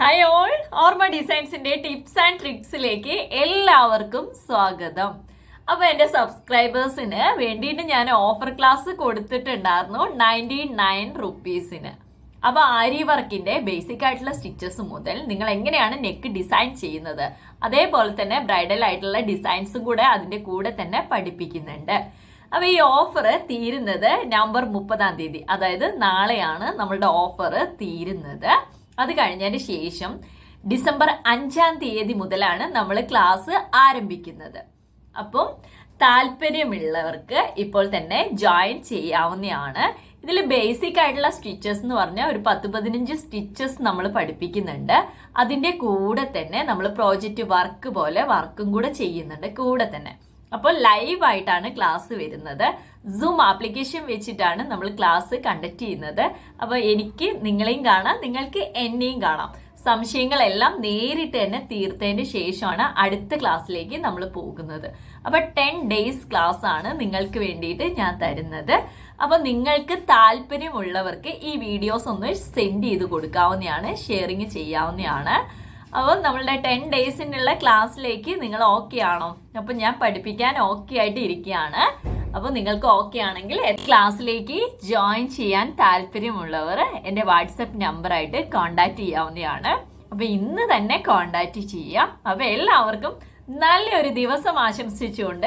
Hi all ഓർമ്മ ഡിസൈൻസിന്റെ tips and ട്രിക്സിലേക്ക് എല്ലാവർക്കും സ്വാഗതം. അപ്പൊ എന്റെ സബ്സ്ക്രൈബേഴ്സിന് വേണ്ടിയിട്ട് ഞാൻ ഓഫർ ക്ലാസ് കൊടുത്തിട്ടുണ്ടായിരുന്നു നയന്റി നയൻ റുപ്പീസിന് അപ്പൊ ആരി വർക്കിന്റെ ബേസിക് ആയിട്ടുള്ള സ്റ്റിച്ചസ് മുതൽ നിങ്ങൾ എങ്ങനെയാണ് നെക്ക് ഡിസൈൻ ചെയ്യുന്നത്? അതേപോലെ തന്നെ ബ്രൈഡൽ ആയിട്ടുള്ള ഡിസൈൻസും കൂടെ അതിന്റെ കൂടെ തന്നെ പഠിപ്പിക്കുന്നുണ്ട്. അപ്പൊ ഈ ഓഫർ തീരുന്നത് നവംബർ മുപ്പതാം തീയതി അതായത് നാളെയാണ് നമ്മളുടെ ഓഫർ തീരുന്നത്. അത് കഴിഞ്ഞതിന് ശേഷം ഡിസംബർ അഞ്ചാം തീയതി മുതലാണ് നമ്മൾ ക്ലാസ് ആരംഭിക്കുന്നത്. അപ്പം താല്പര്യമുള്ളവർക്ക് ഇപ്പോൾ തന്നെ ജോയിൻ ചെയ്യാവുന്നതാണ്. ഇതിൽ ബേസിക് ആയിട്ടുള്ള സ്റ്റിച്ചസ് എന്ന് പറഞ്ഞാൽ ഒരു പത്ത് പതിനഞ്ച് സ്റ്റിച്ചസ് നമ്മൾ പഠിപ്പിക്കുന്നുണ്ട്. അതിന്റെ കൂടെ തന്നെ നമ്മൾ പ്രോജക്റ്റ് വർക്ക് പോലെ വർക്കും കൂടെ ചെയ്യുന്നുണ്ട് കൂടെ തന്നെ. അപ്പോൾ ലൈവ് ആയിട്ടാണ് ക്ലാസ് വരുന്നത്. സൂം ആപ്ലിക്കേഷൻ വെച്ചിട്ടാണ് നമ്മൾ ക്ലാസ് കണ്ടക്ട് ചെയ്യുന്നത്. അപ്പോൾ എനിക്ക് നിങ്ങളെയും കാണാം നിങ്ങൾക്ക് എന്നെയും കാണാം. സംശയങ്ങളെല്ലാം നേരിട്ട് തന്നെ തീർത്തതിന് ശേഷമാണ് അടുത്ത ക്ലാസ്സിലേക്ക് നമ്മൾ പോകുന്നത്. അപ്പൊ ടെൻ ഡേയ്സ് ക്ലാസ് ആണ് നിങ്ങൾക്ക് വേണ്ടിയിട്ട് ഞാൻ തരുന്നത്. അപ്പൊ നിങ്ങൾക്ക് താല്പര്യമുള്ളവർക്ക് ഈ വീഡിയോസ് ഒന്ന് സെൻഡ് ചെയ്ത് കൊടുക്കാവുന്നതാണ് ഷെയറിങ് ചെയ്യാവുന്നതാണ്. അപ്പോൾ നമ്മളുടെ ടെൻ ഡേയ്സിനുള്ള ക്ലാസ്സിലേക്ക് നിങ്ങൾ ഓക്കെ ആണോ? അപ്പം ഞാൻ പഠിപ്പിക്കാൻ ഓക്കെ ആയിട്ട് ഇരിക്കുകയാണ്. അപ്പോൾ നിങ്ങൾക്ക് ഓക്കെ ആണെങ്കിൽ ക്ലാസ്സിലേക്ക് ജോയിൻ ചെയ്യാൻ താല്പര്യമുള്ളവർ എന്റെ വാട്സപ്പ് നമ്പറായിട്ട് കോണ്ടാക്ട് ചെയ്യാവുന്നതാണ്. അപ്പോൾ ഇന്ന് തന്നെ കോണ്ടാക്ട് ചെയ്യാം. അപ്പോൾ എല്ലാവർക്കും നല്ലൊരു ദിവസം ആശംസിച്ചുകൊണ്ട്